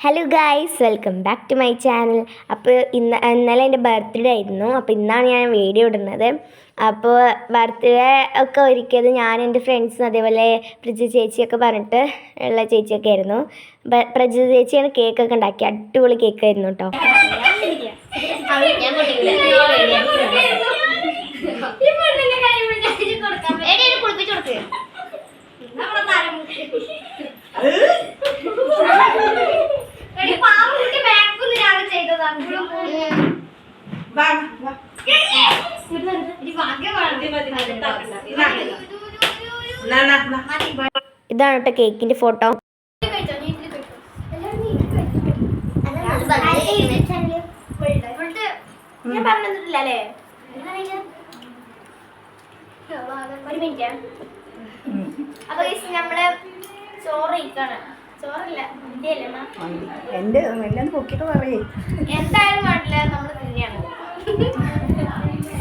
Hello guys welcome back to my channel അപ്പോൾ ഇന്ന് ഇന്നലെ എന്റെ ബർത്ത്ഡേ ആയിരുന്നു. അപ്പോൾ ഇന്നാണ് ഞാൻ വീഡിയോ ഇടുന്നത്. അപ്പോൾ ബർത്ത്ഡേ ഒക്കെ ഒരുക്കിയത് ഞാൻ എന്റെ ഫ്രണ്ട്സും അതേപോലെ പ്രജ ചേച്ചിയൊക്കെ പറഞ്ഞിട്ട് ഉള്ള ചേച്ചിയൊക്കെ ആയിരുന്നു. പ്രജ ചേച്ചിയാണ് കേക്കൊക്കെ ഉണ്ടാക്കി അടിപൊളി കേക്കായിരുന്നു കേട്ടോ. ഇതാണ് കേട്ടോ കേക്കിന്റെ ഫോട്ടോ. ഞാൻ പറഞ്ഞിട്ടില്ല അല്ലേ? ഒരു മിനിറ്റ്. അപ്പൊ നമ്മൾ ചോറ് അമ്മ? എന്റെ എല്ലാം പൊക്കിട്ട് പറയേ. എന്തായാലും വേണ്ടില്ല നമ്മൾ തന്നെയാണ്.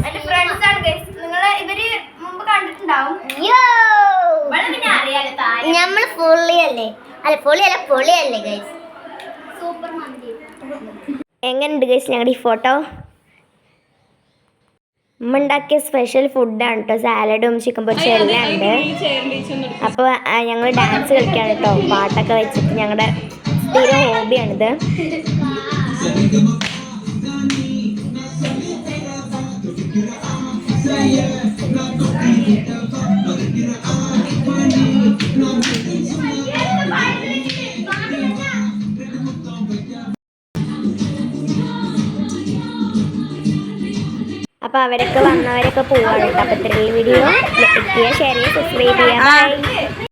എന്റെ ഫ്രണ്ട്സ് ആണ് ഗൈസ് നിങ്ങൾ ഇവർ മുമ്പ് കണ്ടിട്ടുണ്ടാവും. പിന്നെ അറിയാലോ നമ്മൾ പൊള്ളി അല്ല പൊളിയല്ല പൊളിയല്ലേ ഗൈസ് സൂപ്പർ മന്തി. എങ്ങനെയുണ്ട് ഗൈസ് ഞങ്ങളുടെ ഈ ഫോട്ടോ ഉമ്മ ഉണ്ടാക്കിയ സ്പെഷ്യൽ ഫുഡാണ് കേട്ടോ സാലഡും ചിക്കൻ പൊരിച്ചും എല്ലാം ഉണ്ട്. അപ്പോൾ ഞങ്ങൾ ഡാൻസ് കളിക്കാണ് കേട്ടോ പാട്ടൊക്കെ വെച്ചിട്ട് ഞങ്ങളുടെ സ്ഥിര ഹോബിയാണിത് അപ്പോൾ അവരൊക്കെ വന്നവരൊക്കെ പോവാണ് കേട്ടോ. ഇത്രയും വീഡിയോ ലൈക്ക് ഷെയർ ചെയ്യുക സബ്സ്ക്രൈബ് ചെയ്യുക. ബൈ